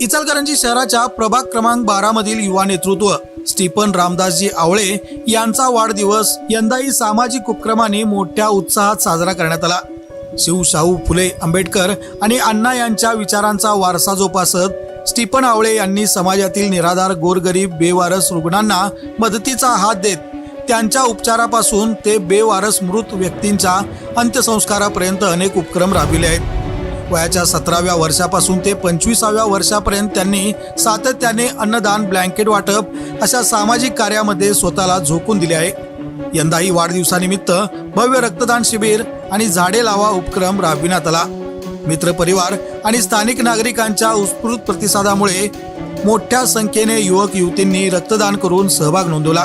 इचलकरंजी शहराच्या प्रभाग क्रमांक बारा मधील युवा नेतृत्व स्टीफन रामदासजी आवळे यांचा वाढदिवस यंदाही सामाजिक उपक्रमांनी मोठ्या उत्साहात साजरा करण्यात आला. शिवशाहू फुले आंबेडकर आणि अण्णा यांच्या विचारांचा वारसा जोपासत स्टीफन आवळे यांनी समाजातील निराधार गोरगरीब बेवारस रुग्णांना मदतीचा हात देत त्यांच्या उपचारापासून ते बेवारस मृत व्यक्तींच्या अंत्यसंस्कारापर्यंत अनेक उपक्रम राबविले आहेत. वयाच्या सतराव्या वर्षापासून ते पंचवीसाव्या वर्षापर्यंत त्यांनी सातत्याने अन्नदान ब्लँकेट वाटप अशा सामाजिक कार्यामध्ये स्वतःला झोकून दिले आहे. यंदाही वाढदिवसानिमित्त भव्य रक्तदान शिबिर आणि झाडे लावा उपक्रम राबविण्यात आला. मित्रपरिवार आणि स्थानिक नागरिकांच्या उत्स्फूर्त प्रतिसादामुळे मोठ्या संख्येने युवक युवतींनी रक्तदान करून सहभाग नोंदवला.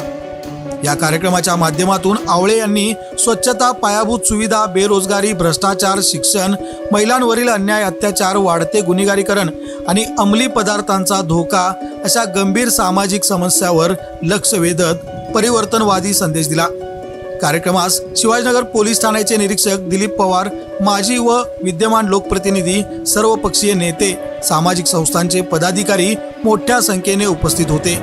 या कार्यक्रमाच्या माध्यमातून आवळे यांनी स्वच्छता पायाभूत सुविधा बेरोजगारी भ्रष्टाचार शिक्षण महिलांवरील अन्याय अत्याचार वाढते गुन्हेगारीकरण आणि अंमली पदार्थांचा धोका अशा गंभीर सामाजिक समस्यावर लक्ष वेधत परिवर्तनवादी संदेश दिला. कार्यक्रमास शिवाजीनगर पोलीस ठाण्याचे निरीक्षक दिलीप पवार माजी व विद्यमान लोकप्रतिनिधी सर्वपक्षीय नेते सामाजिक संस्थांचे पदाधिकारी मोठ्या संख्येने उपस्थित होते.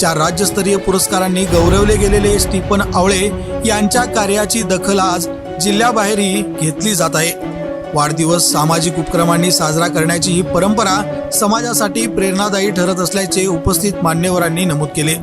चार राज्यस्तरीय पुरस्कारांनी गौरवले गेलेले स्टीफन आवळे यांच्या कार्याची दखल आज जिल्ह्याबाहेरही घेतली जात आहे. वाढदिवस सामाजिक उपक्रमांनी साजरा करण्याची ही परंपरा समाजासाठी प्रेरणादायी ठरत असल्याचे उपस्थित मान्यवरांनी नमूद केले.